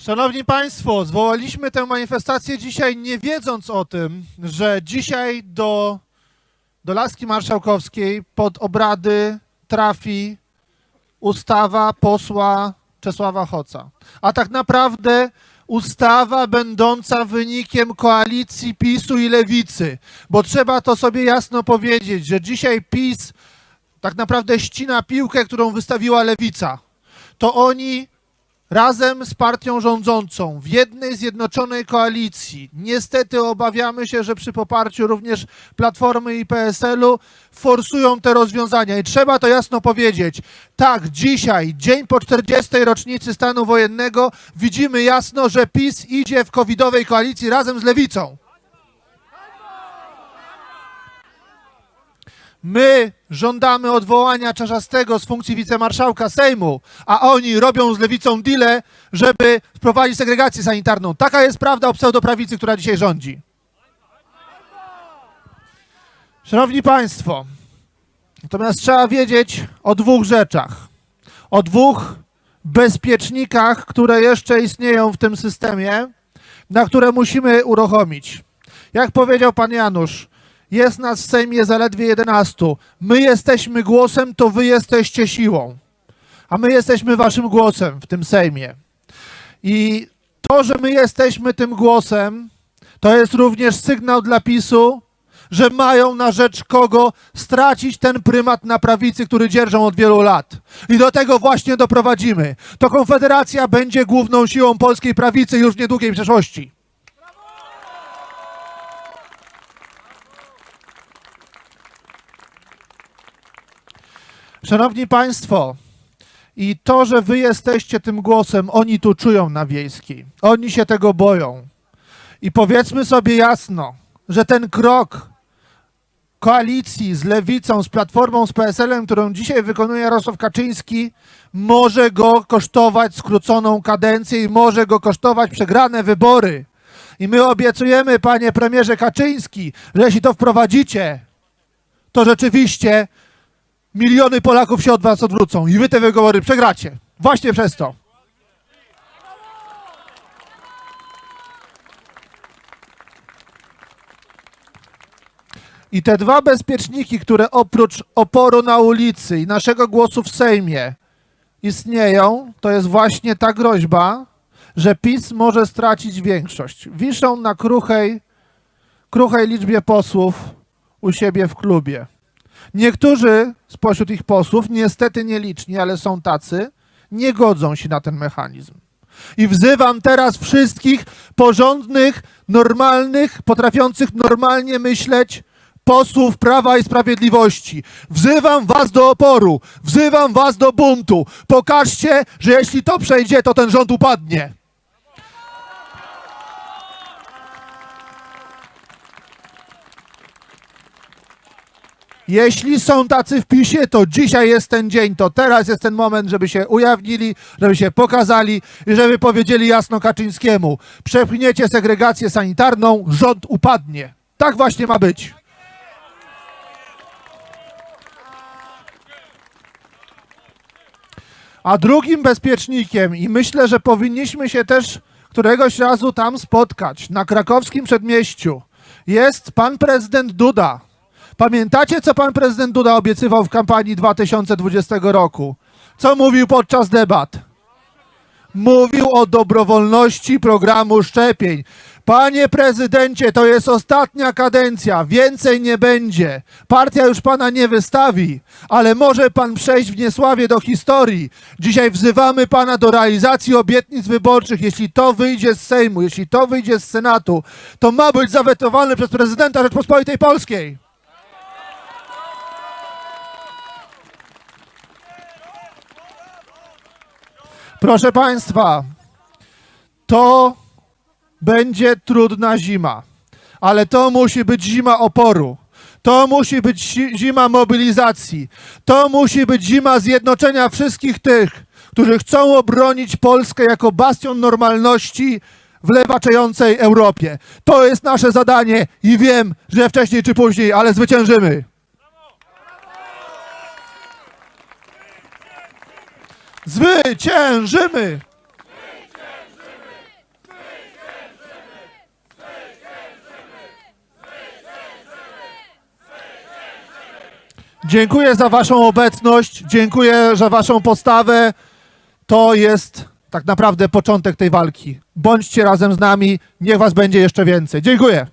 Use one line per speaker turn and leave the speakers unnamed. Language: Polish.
Szanowni Państwo, zwołaliśmy tę manifestację dzisiaj nie wiedząc o tym, że dzisiaj do, do Laski Marszałkowskiej pod obrady trafi ustawa posła Czesława Hoca. A tak naprawdę ustawa będąca wynikiem koalicji PiSu i Lewicy. Bo trzeba to sobie jasno powiedzieć, że dzisiaj PiS tak naprawdę ścina piłkę, którą wystawiła Lewica. To oni razem z partią rządzącą w jednej zjednoczonej koalicji. Niestety obawiamy się, że przy poparciu również Platformy i PSL-u forsują te rozwiązania i trzeba to jasno powiedzieć. Tak, dzisiaj, dzień po 40. rocznicy stanu wojennego, widzimy jasno, że PiS idzie w covidowej koalicji razem z Lewicą. My żądamy odwołania Czarzastego z funkcji wicemarszałka Sejmu, a oni robią z lewicą deale, żeby wprowadzić segregację sanitarną. Taka jest prawda o pseudoprawicy, która dzisiaj rządzi. Szanowni Państwo, natomiast trzeba wiedzieć o dwóch rzeczach. O dwóch bezpiecznikach, które jeszcze istnieją w tym systemie, na które musimy uruchomić. Jak powiedział pan Janusz, jest nas w Sejmie zaledwie 11. My jesteśmy głosem, to wy jesteście siłą. A my jesteśmy waszym głosem w tym Sejmie. I to, że my jesteśmy tym głosem, to jest również sygnał dla PiSu, że mają na rzecz kogo stracić ten prymat na prawicy, który dzierżą od wielu lat. I do tego właśnie doprowadzimy. To Konfederacja będzie główną siłą polskiej prawicy już w niedługiej przyszłości. Szanowni Państwo, i to, że Wy jesteście tym głosem, oni tu czują na wiejskiej. Oni się tego boją. I powiedzmy sobie jasno, że ten krok koalicji z Lewicą, z Platformą, z PSL-em, którą dzisiaj wykonuje Jarosław Kaczyński, może go kosztować skróconą kadencję i może go kosztować przegrane wybory. I my obiecujemy, panie premierze Kaczyński, że jeśli to wprowadzicie, to rzeczywiście miliony Polaków się od was odwrócą i wy te wybory przegracie. Właśnie przez to. I te dwa bezpieczniki, które oprócz oporu na ulicy i naszego głosu w Sejmie istnieją, to jest właśnie ta groźba, że PiS może stracić większość. Wiszą na kruchej, kruchej liczbie posłów u siebie w klubie. Niektórzy spośród ich posłów, niestety nieliczni, ale są tacy, nie godzą się na ten mechanizm. I wzywam teraz wszystkich porządnych, normalnych, potrafiących normalnie myśleć posłów Prawa i Sprawiedliwości. Wzywam was do oporu, wzywam was do buntu. Pokażcie, że jeśli to przejdzie, to ten rząd upadnie. Jeśli są tacy w PiSie, to dzisiaj jest ten dzień, to teraz jest ten moment, żeby się ujawnili, żeby się pokazali i żeby powiedzieli jasno Kaczyńskiemu: przepchniecie segregację sanitarną, rząd upadnie. Tak właśnie ma być. A drugim bezpiecznikiem, i myślę, że powinniśmy się też któregoś razu tam spotkać, na krakowskim przedmieściu, jest pan prezydent Duda. Pamiętacie, co pan prezydent Duda obiecywał w kampanii 2020 roku? Co mówił podczas debat? Mówił o dobrowolności programu szczepień. Panie prezydencie, to jest ostatnia kadencja, więcej nie będzie. Partia już pana nie wystawi, ale może pan przejść w niesławie do historii. Dzisiaj wzywamy pana do realizacji obietnic wyborczych. Jeśli to wyjdzie z Sejmu, jeśli to wyjdzie z Senatu, to ma być zawetowane przez prezydenta Rzeczpospolitej Polskiej. Proszę Państwa, to będzie trudna zima, ale to musi być zima oporu. To musi być zima mobilizacji. To musi być zima zjednoczenia wszystkich tych, którzy chcą obronić Polskę jako bastion normalności w lewaczającej Europie. To jest nasze zadanie i wiem, że wcześniej czy później, ale zwyciężymy. Zwyciężymy! Dziękuję za Waszą obecność, dziękuję za Waszą postawę. To jest tak naprawdę początek tej walki. Bądźcie razem z nami, niech Was będzie jeszcze więcej. Dziękuję.